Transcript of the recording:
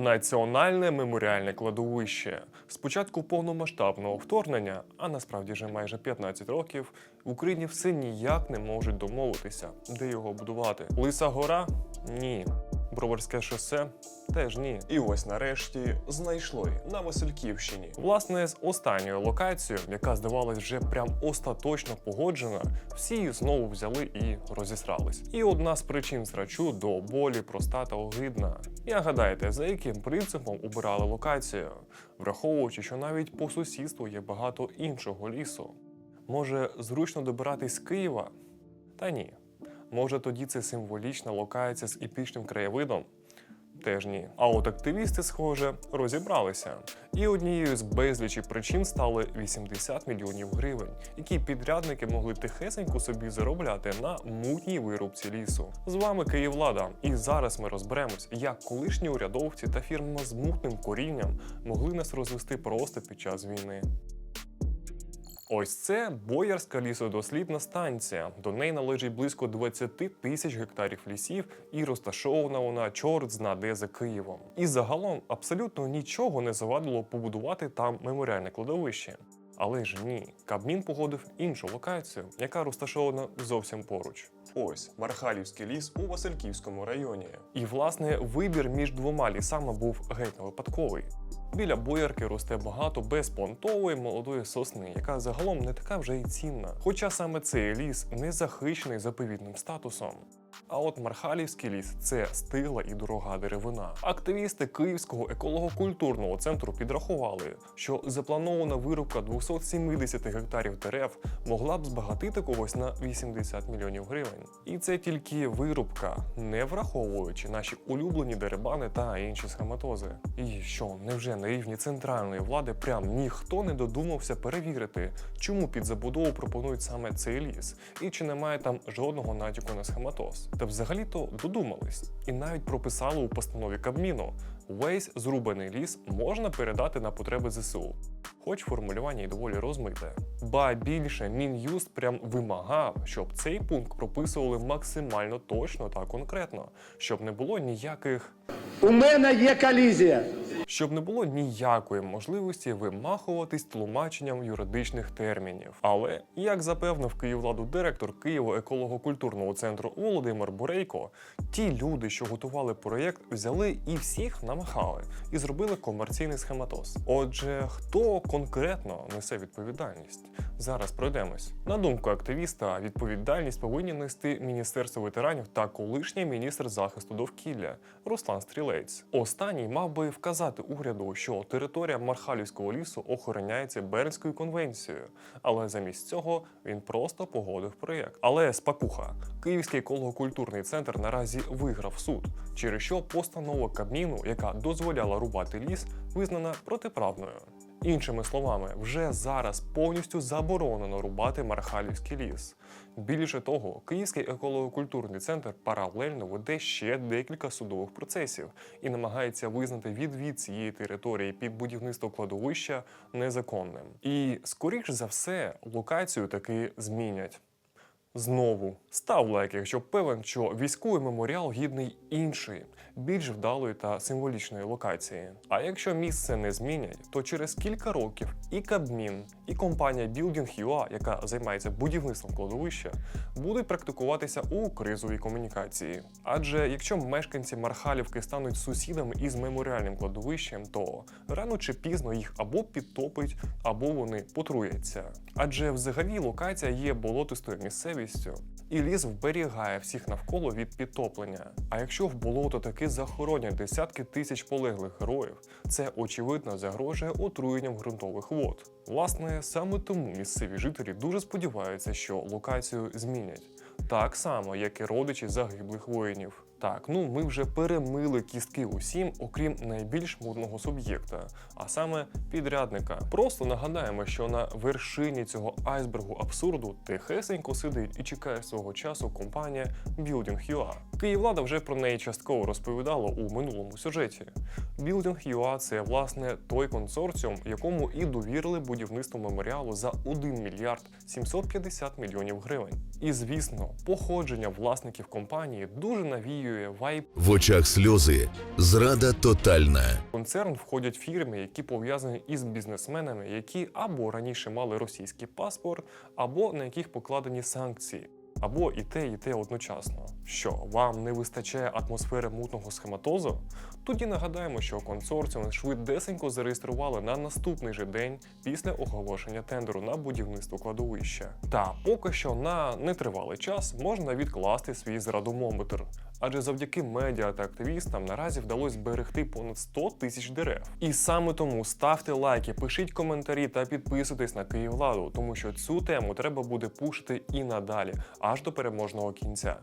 Національне меморіальне кладовище. Спочатку повномасштабного вторгнення, а насправді вже майже 15 років, в Україні все ніяк не можуть домовитися, де його будувати. Лиса гора? Ні. Броварське шосе? Теж ні. І ось нарешті знайшли на Васильківщині. Власне, з останньою локацією, яка здавалась вже прям остаточно погоджена, всі знову взяли і розісрались. І одна з причин срачу до болі проста та огидна. Як гадаєте, за яким принципом обирали локацію, враховуючи, що навіть по сусідству є багато іншого лісу. Може, зручно добиратись з Києва? Та ні. Може, тоді це символічна локація з епічним краєвидом? Теж ні. А от активісти, схоже, розібралися. І однією з безлічі причин стали 80 мільйонів гривень, які підрядники могли тихесенько собі заробляти на мутній вирубці лісу. З вами Київлада, і зараз ми розберемось, як колишні урядовці та фірма з мутним корінням могли нас розвести просто під час війни. Ось це Боярська лісодослідна станція. До неї належить близько 20 тисяч гектарів лісів і розташована вона чорт зна де за Києвом. І загалом абсолютно нічого не завадило побудувати там меморіальне кладовище. Але ж ні, Кабмін погодив іншу локацію, яка розташована зовсім поруч. Ось Мархалівський ліс у Васильківському районі. І власне вибір між двома лісами був геть не випадковий. Біля боярки росте багато безпонтової молодої сосни, яка загалом не така вже й цінна. Хоча саме цей ліс не захищений заповідним статусом. А от Мархалівський ліс це стигла і дорога деревина. Активісти Київського еколого-культурного центру підрахували, що запланована вирубка 270 гектарів дерев могла б збагатити когось на 80 мільйонів гривень. І це тільки вирубка, не враховуючи наші улюблені деребани та інші схематози. І що, невже на рівні центральної влади прям ніхто не додумався перевірити, чому під забудову пропонують саме цей ліс, і чи немає там жодного натяку на схематоз? Та взагалі-то додумались і навіть прописали у постанові Кабміну: весь зрубаний ліс можна передати на потреби ЗСУ. Хоч формулювання й доволі розмите. Ба більше мін'юст прям вимагав, щоб цей пункт прописували максимально точно та конкретно, щоб не було ніяких У мене є колізія. Щоб не було ніякої можливості вимахуватись тлумаченням юридичних термінів. Але як запевнив Київладу директор Києво еколого-культурного центру Володимир Бурейко, ті люди, що готували проєкт, взяли і всіх намахали і зробили комерційний схематоз. Отже, хто конкретно несе відповідальність? Зараз пройдемось. На думку активіста, відповідальність повинні нести Міністерство ветеранів та колишній міністр захисту довкілля Руслан Стрілець. Останній мав би вказати уряду, що територія Мархалівського лісу охороняється Бернською конвенцією, але замість цього він просто погодив проєкт. Але спакуха, Київський еколого-культурний центр наразі виграв суд, через що постанова Кабміну, яка дозволяла рубати ліс, визнана протиправною. Іншими словами, вже зараз повністю заборонено рубати Мархалівський ліс. Більше того, Київський еколого-культурний центр паралельно веде ще декілька судових процесів і намагається визнати відвід цієї території під будівництво кладовища незаконним. І, скоріш за все, локацію таки змінять. Знову став лайк, якщо певен, що військовий меморіал гідний іншої, більш вдалої та символічної локації. А якщо місце не змінять, то через кілька років і Кабмін, і компанія Building.ua, яка займається будівництвом кладовища, будуть практикуватися у кризовій комунікації. Адже якщо мешканці Мархалівки стануть сусідами із меморіальним кладовищем, то рано чи пізно їх або підтопить, або вони потруяться. Адже взагалі локація є болотистою місцевістю, і ліс вберігає всіх навколо від підтоплення. А якщо в болото таки захоронять десятки тисяч полеглих героїв, це очевидно загрожує отруєнням ґрунтових вод. Власне, саме тому місцеві жителі дуже сподіваються, що локацію змінять. Так само, як і родичі загиблих воїнів. Так, ну ми вже перемили кістки усім, окрім найбільш модного суб'єкта, а саме підрядника. Просто нагадаємо, що на вершині цього айсбергу абсурду тихесенько сидить і чекає свого часу компанія Building.ua. Київлада вже про неї частково розповідала у минулому сюжеті. Building.ua – це власне той консорціум, якому і довірили будівництво меморіалу за 1 мільярд 750 мільйонів гривень. І звісно, походження власників компанії дуже навіює вайб В очах сльози, зрада тотальна. Концерн входять фірми, які пов'язані із бізнесменами, які або раніше мали російський паспорт, або на яких покладені санкції. Або і те, і те одночасно. Що вам не вистачає атмосфери мутного схематозу? Тоді нагадаємо, що консорціум швидесенько зареєстрували на наступний же день після оголошення тендеру на будівництво кладовища. Та поки що на нетривалий час можна відкласти свій зрадомометр. Адже завдяки медіа та активістам наразі вдалося зберегти понад 100 тисяч дерев. І саме тому ставте лайки, пишіть коментарі та підписуйтесь на Київладу, тому що цю тему треба буде пушити і надалі, аж до переможного кінця.